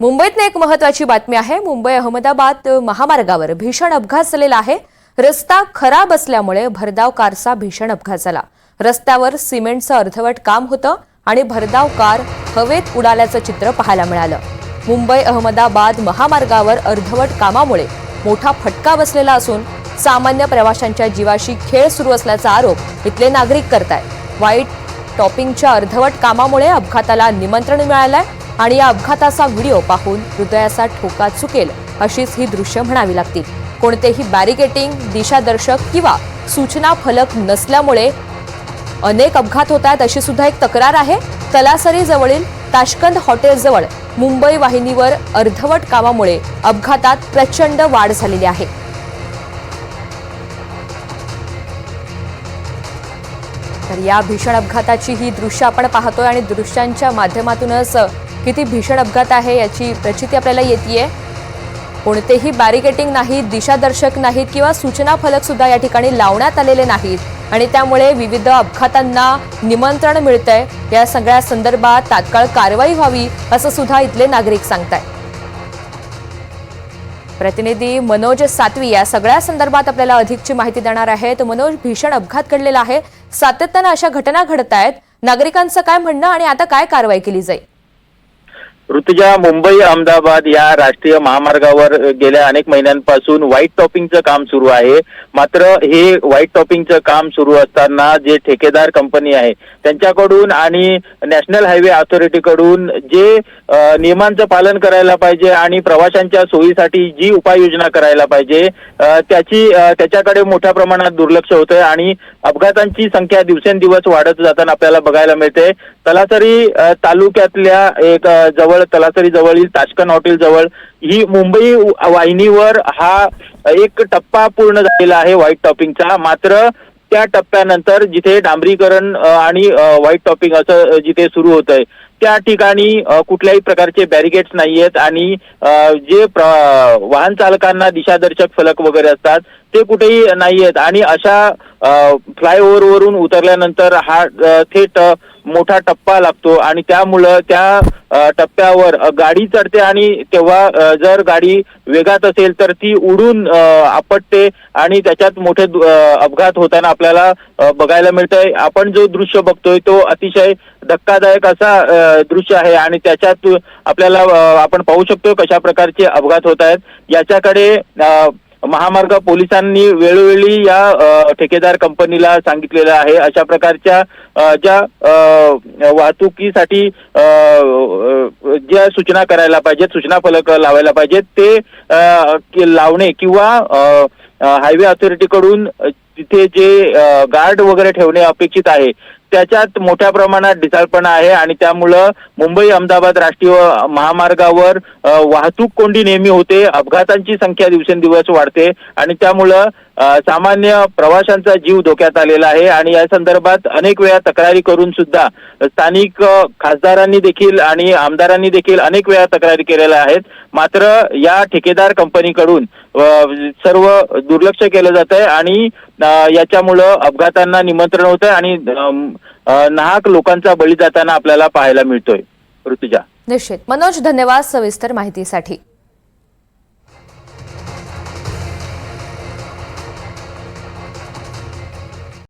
मुंबईतनं एक महत्वाची बातमी आहे. मुंबई अहमदाबाद महामार्गावर भीषण अपघात झालेला आहे. रस्ता खराब असल्यामुळे भरधाव कारचा भीषण अपघात झाला. रस्त्यावर सिमेंटचं अर्धवट काम होतं आणि भरधाव कार हवेत उडाल्याचं चित्र पाहायला मिळालं. मुंबई अहमदाबाद महामार्गावर अर्धवट कामामुळे मोठा फटका बसलेला असून सामान्य प्रवाशांच्या जीवाशी खेळ सुरू असल्याचा आरोप इथले नागरिक करतायत. वाईट टॉपिंगच्या अर्धवट कामामुळे अपघाताला निमंत्रण मिळालंय. आणि या अपघाताचा व्हिडिओ पाहून हृदयाचा ठोका चुकेल अशीच ही दृश्य म्हणावी लागतील. कोणतेही बॅरिकेटिंग दिशादर्शक किंवा सूचना फलक नसल्यामुळे अनेक अपघात होत आहेत अशी सुद्धा एक तक्रार आहे. तलासरी जवळील ताशकंद हॉटेलजवळ मुंबई वाहिनीवर अर्धवट कामामुळे अपघातात प्रचंड वाढ झालेली आहे. तर या भीषण अपघाताची ही दृश्य आपण पाहतोय आणि दृश्यांच्या माध्यमातूनच किती भीषण अपघात आहे याची प्रचिती आपल्याला येते कोणतेही बॅरिकेटिंग नाहीत दिशादर्शक नाहीत किंवा सूचना फलकसुद्धा या ठिकाणी लावण्यात आलेले नाहीत. आणि त्यामुळे विविध अपघातांना निमंत्रण मिळतंय. या सगळ्या संदर्भात तात्काळ कारवाई व्हावी असं सुद्धा इथले नागरिक सांगतायत. प्रतिनिधी मनोज सातवी या सगळ्या संदर्भात आपल्याला अधिकची माहिती देणार आहेत. मनोज भीषण अपघात घडलेला आहे. सातत्यानं अशा घटना घडत आहेत नागरिकांचं काय म्हणणं आणि आता काय कारवाई केली जाईल? ऋतुजा मुंबई अहमदाबाद या राष्ट्रीय महामार्गावर गेल्या अनेक महिन्यांपासून व्हाईट टॉपिंगचं काम सुरू आहे. मात्र हे व्हाईट टॉपिंगचं काम सुरू असताना जे ठेकेदार कंपनी आहे त्यांच्याकडून आणि नॅशनल हायवे ऑथॉरिटीकडून जे नियमांचं पालन करायला पाहिजे आणि प्रवाशांच्या सोयीसाठी जी उपाययोजना करायला पाहिजे त्याची त्याच्याकडे मोठ्या प्रमाणात दुर्लक्ष होतंय आणि अपघातांची संख्या दिवसेंदिवस वाढत जाताना आपल्याला बघायला मिळते. तलासरी तालुक्यातल्या एक जवळ जवळ तलासरी जवळील ताशकन हॉटेल जवळ ही मुंबई वाहिनीवर हा एक टप्पा पूर्ण झालेला आहे व्हाईट टॉपिंगचा. मात्र त्या टप्प्यानंतर जिथे डांबरीकरण आणि व्हाईट टॉपिंग असं जिथे सुरू होत आहे त्या ठिकाणी कुठल्याही प्रकारचे बॅरिगेट्स नाहीयेत आणि जे वाहन चालकांना दिशादर्शक फलक वगैरे असतात ते कुठेही नाहीयेत. आणि अशा फ्लायओव्हर वरून उतरल्यानंतर हा थेट मोठा टप्पा लागतो. आणि त्यामुळं त्या टप्प्यावर गाडी चढते आणि तेव्हा जर गाडी वेगात असेल तर ती उडून आपटते आणि त्याच्यात मोठे अपघात होताना आपल्याला बघायला मिळतंय. आपण जो दृश्य बघतोय तो अतिशय धक्कादायक असा दृश्य आहे. आणि त्याच्यात आपल्याला आपण पाहू शकतो कशा प्रकारचे अपघात होत आहेत. याच्याकडे अ, महामार्ग पोलिसांनी वेळोवेळी या ठेकेदार कंपनीला सांगितलेलं आहे. अशा प्रकारच्या ज्या वाहतुकीसाठी ज्या सूचना करायला पाहिजेत सूचना फलक लावायला पाहिजेत ते अ, लावणे किंवा हायवे ऑथॉरिटीकडून तिथे जे गार्ड वगैरे ठेवणे अपेक्षित आहे. त्याच्यात मोठ्या प्रमाणात ढिसाळपणा आहे आणि त्यामुळं मुंबई अहमदाबाद राष्ट्रीय महामार्गावर वाहतूक कोंडी नेहमी होते. अपघातांची संख्या दिवसेंदिवस वाढते आणि त्यामुळं सामान्य प्रवाशांचा जीव धोक्यात आलेला आहे आणि या संदर्भात अनेक वेळा तक्रारी करून सुद्धा स्थानिक खासदारांनी देखील आणि आमदारांनी देखील अनेक वेळा तक्रारी केलेल्या आहेत. मात्र या ठेकेदार कंपनीकडून सर्व दुर्लक्ष केलं जात आहे आणि याच्यामुळं अपघातांना निमंत्रण होतं आणि नाहक लोकांचा बळी जाताना आपल्याला पाहायला मिळतोय ऋतुजा. निश्चित. मनोज धन्यवाद सविस्तर माहितीसाठी.